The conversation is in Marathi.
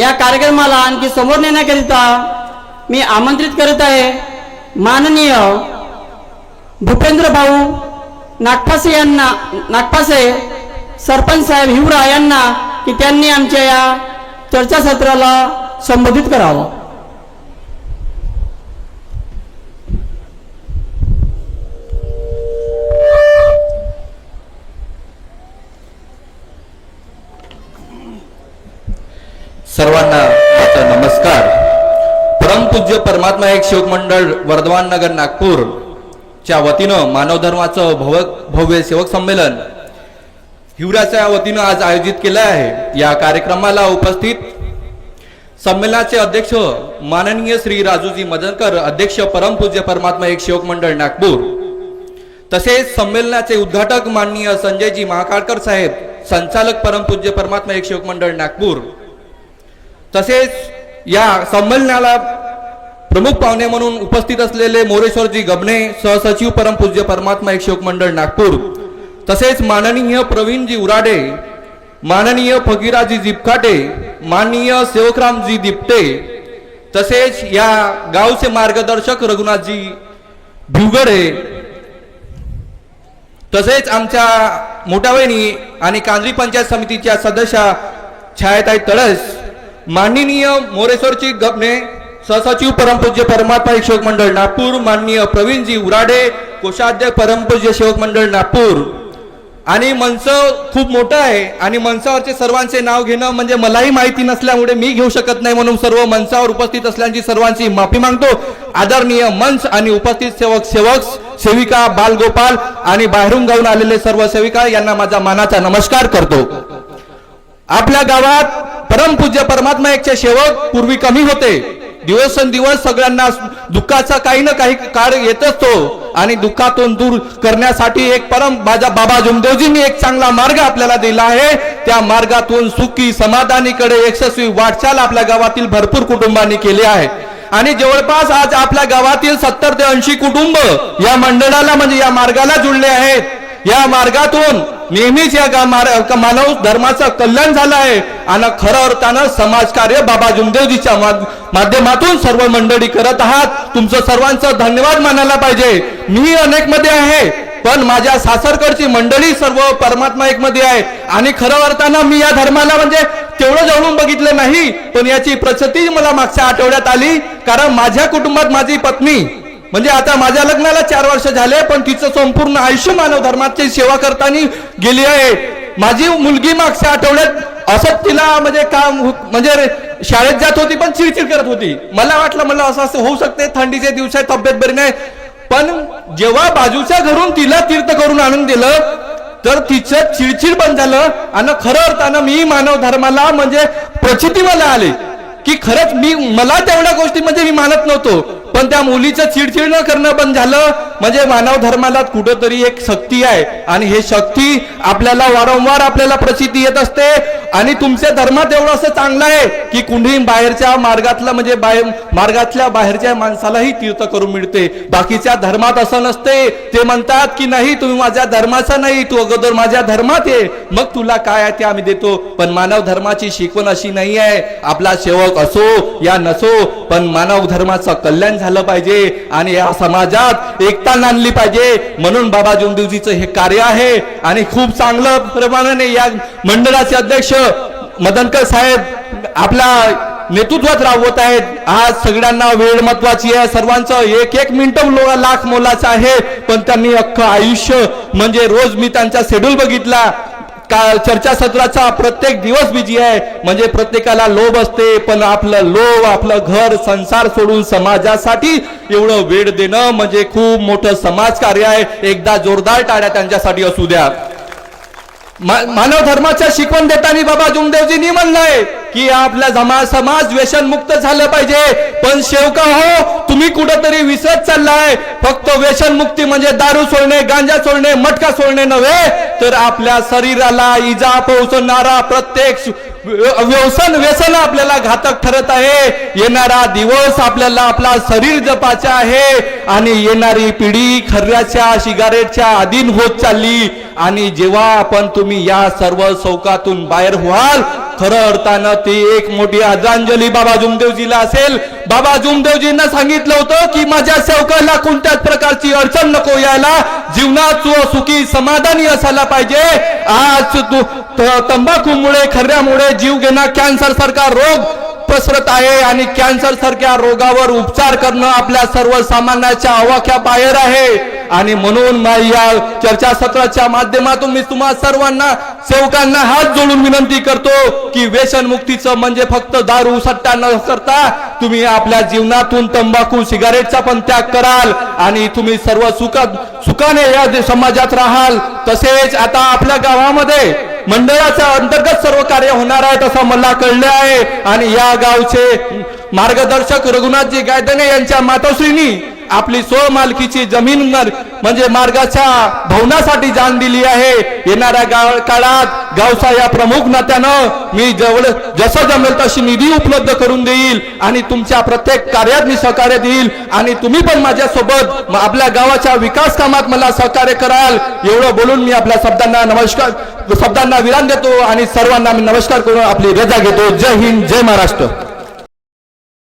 या कार्यक्रमाला आणखी समोर नेण्याकरिता मी आमंत्रित करत आहे माननीय भूपेंद्र भाऊ नागपासे यांना नागपासे सरपंच साहेब हिवरा यांना की त्यांनी आमच्या या चर्चासत्राला संबोधित करावं. सर्वांना माझा नमस्कार. परमपूज्य परमात्मा एक शिवमंडळ वर्धमान नगर नागपूर च्या वतीनं मानव धर्माचं भव भव्य सेवक संमेलन हिवराच्या वतीनं आज आयोजित केलं आहे. या कार्यक्रमाला उपस्थित संमेलनाचे अध्यक्ष माननीय श्री राजूजी मदनकर अध्यक्ष परमपूज्य परमात्मा एक शिवक मंडळ नागपूर. तसेच संमेलनाचे उद्घाटक माननीय संजयजी महाकाळकर साहेब संचालक परमपूज्य परमात्मा एक शिवक मंडळ नागपूर. तसेच या संमेलनाला प्रमुख पाहुणे म्हणून उपस्थित असलेले मोरेश्वरजी गबणे सहसचिव परमपूज्य परमात्मा एक शोक मंडळ नागपूर. तसेच माननीय प्रवीणजी उराडे माननीय फकीराजी जिपकाटे माननीय सेवकरामजी दिपटे तसेच या गावचे मार्गदर्शक रघुनाथजी भिवगडे तसेच आमच्या मोठ्या वहिनी आणि कांजरी पंचायत समितीच्या सदस्या छायाताई तळस माननीय मोरेश्वरची गबने सहसचिव परमपूज्य परमात्मा एक सेवक मंडळ नागपूर माननीय प्रवीणजी उराडे कोषाध्यक्ष परमपूज्य सेवक मंडळ नागपूर. आणि मंच खूप मोठं आहे आणि मंचावरचे सर्वांचे नाव घेणं म्हणजे मलाही माहिती नसल्यामुळे मी घेऊ शकत नाही म्हणून सर्व मंचावर उपस्थित असल्याची सर्वांची माफी मागतो. आदरणीय मंच आणि उपस्थित सेवक सेवक सेविका बालगोपाल आणि बाहेरून गाऊन आलेले सर्व सेविका यांना माझा मानाचा नमस्कार करतो. आपल्या गावात परमपूज्य परमात्मा एकचे सेवक पूर्वी कमी होते. दिवसेंदिवस सगळ्यांना दुःखाचा काही ना काही काळ येत असतो आणि दुःखातून दूर करण्यासाठी एक परम माझ्या बाबा जुमदेवजींनी एक चांगला मार्ग आपल्याला दिला आहे. त्या मार्गातून सुखी समाधानीकडे यशस्वी वाटचाल आपल्या गावातील भरपूर कुटुंबांनी केली आहे. आणि जवळपास आज आपल्या गावातील सत्तर ते ऐंशी कुटुंब या मंडळाला म्हणजे या मार्गाला जुळले आहेत. या मार्गातून नेहमीच या गा- मार- मानव धर्माचं कल्याण झालं आहे. आणि खरं अर्थानं समाजकार्य बाबा जुमदेवजीच्या मा- माध्यमातून सर्व मंडळी करत आहात. तुमचं सर्वांचं धन्यवाद मानायला पाहिजे. मी अनेकमध्ये आहे पण माझ्या सासरकडची मंडळी सर्व परमात्मा एक मध्ये आहे. आणि खरं अर्थानं मी या धर्माला म्हणजे तेवढं जवळून बघितलं नाही पण याची प्रचिती मला मागच्या आठवड्यात आली. कारण माझ्या कुटुंबात माझी पत्नी म्हणजे आता माझ्या लग्नाला चार वर्ष झाले पण तिचं संपूर्ण आयुष्य मानव धर्माची सेवा करताना गेली आहे. माझी मुलगी मागच्या आठवड्यात असं तिला म्हणजे काम म्हणजे शाळेत जात होती पण चिडचिड करत होती. मला वाटलं मला असं असं होऊ शकते थंडीचे दिवस आहे तब्येत बरी नाही. पण जेव्हा बाजूच्या घरून तिला तीर्थ करून आणून दिलं तर तिचं चिडचिड बंद झालं आणि खरं अर्थानं मी मानव धर्माला म्हणजे प्रचिती मला आली. की खरंच मी मला तेवढ्या गोष्टी म्हणजे मी मानत नव्हतो. पण त्या मुलीचं चिडचिड न करणं पण झालं. म्हणजे मानव धर्माला कुठंतरी एक शक्ती आहे. आणि हे शक्ती आपल्याला वारंवार आपल्याला प्रसिद्धी येत असते. आणि तुमच्या धर्मात एवढं असं चांगलं आहे की कुणी बाहेरच्या मार्गातला म्हणजे बाहेर मार्गातल्या बाहेरच्या माणसालाही तीर्थ करून मिळते. बाकीच्या धर्मात असं नसते. ते म्हणतात की नाही तुम्ही माझ्या धर्माचा नाही तू अगोदर माझ्या धर्मात ये. मग तुला काय आहे ते आम्ही देतो. पण मानव धर्माची शिकवण अशी नाही आहे. आपला सेवक असो या नसो पण मानव धर्माचं कल्याण झालं पाहिजे आणि या समाजात एकता नांदली पाहिजे. म्हणून बाबा जोंदेवजीचं हे कार्य आहे आणि खूप चांगलं प्रमाणाने या मंडळाचे अध्यक्ष मदनकर साहेब आपल्या नेतृत्वात राबवत आहेत. आज सगळ्यांना वेळ महत्वाची आहे. सर्वांचं एक एक मिनिट लाख मोलाचं आहे. पण त्यांनी अख्खं आयुष्य म्हणजे रोज मी त्यांचा शेड्यूल बघितला. का चर्चासत्राचा प्रत्येक दिवस बिजी आहे. म्हणजे प्रत्येकाला लोभ असते पण आपलं लोभ आपलं घर संसार सोडून समाजासाठी एवढं वेळ देणं म्हणजे खूप मोठं समाजकार्य आहे. एकदा जोरदार टाळ्या त्यांच्यासाठी असू द्या. मानव धर्माच्या शिकवण देताना बाबा जुमदेवजींनी म्हणलंय की आपला जमा समाज व्यसनमुक्त झालं पाहिजे. पण शेवका हो तुम्ही कुठंतरी विसरत चाललाय. फक्त व्यसन मुक्ती म्हणजे दारू सोडणे गांजा सोडणे मटका सोडणे नव्हे तर आपल्या शरीराला इजा पोहोचवणारा प्रत्येक व्यसन व्यसन आपल्याला घातक ठरत आहे. येणारा दिवस आपल्याला आपला शरीर जपाचा आहे. आणि येणारी पिढी खर्याच्या सिगारेटच्या अधीन होत चालली. आणि जेव्हा आपण तुम्ही या सर्व चौकातून बाहेर व्हाल खरं अर्थानं ती एक मोठी आदरांजली बाबा जुमदेवजीला असेल. बाबा जुमदेवजींना सांगितलं होतं की माझ्या सेवकाला कोणत्याच प्रकारची अडचण नको यायला. जीवनात सुखी समाधानी असायला पाहिजे. आज तू तंबाखूमुळे खऱ्यामुळे जीव घेणा कॅन्सर सारखा रोग पसरत आहे आणि कॅन्सर सारख्या रोगावर उपचार करणं आपल्या सर्वसामान्याच्या अवाख्या बाहेर आहे. आणि म्हणून या चर्चासत्राच्या माध्यमातून मी तुम्हा सर्वांना सेवकांना हात जोडून विनंती करतो की व्यसन मुक्तीचं म्हणजे फक्त दारू सट्टा न करता तुम्ही आपल्या जीवनातून तंबाखू सिगारेटचा पण त्याग कराल आणि तुम्ही सर्व सुखात सुखाने या समाजात राहाल. तसेच आता आपल्या गावामध्ये मंडळाच्या अंतर्गत सर्व कार्य होणार आहे असं मला कळले आहे. आणि या गावचे मार्गदर्शक रघुनाथजी गायदने यांच्या मातोश्रीनी आपली स्वमालकीची जमीन म्हणजे मार्गाच्या भवनासाठी जाण दिली आहे. येणाऱ्या गाव काळात गावचा या प्रमुख नात्यानं मी जवळ जसं जमेल तशी निधी उपलब्ध करून देईल आणि तुमच्या प्रत्येक कार्यात मी सहकार्य देईल आणि तुम्ही पण माझ्यासोबत आपल्या गावाच्या विकास कामात मला सहकार्य कराल. एवढं बोलून मी आपल्या शब्दांना नमस्कार शब्दांना विराम देतो आणि सर्वांना मी नमस्कार करून आपली रजा घेतो. जय हिंद जय महाराष्ट्र.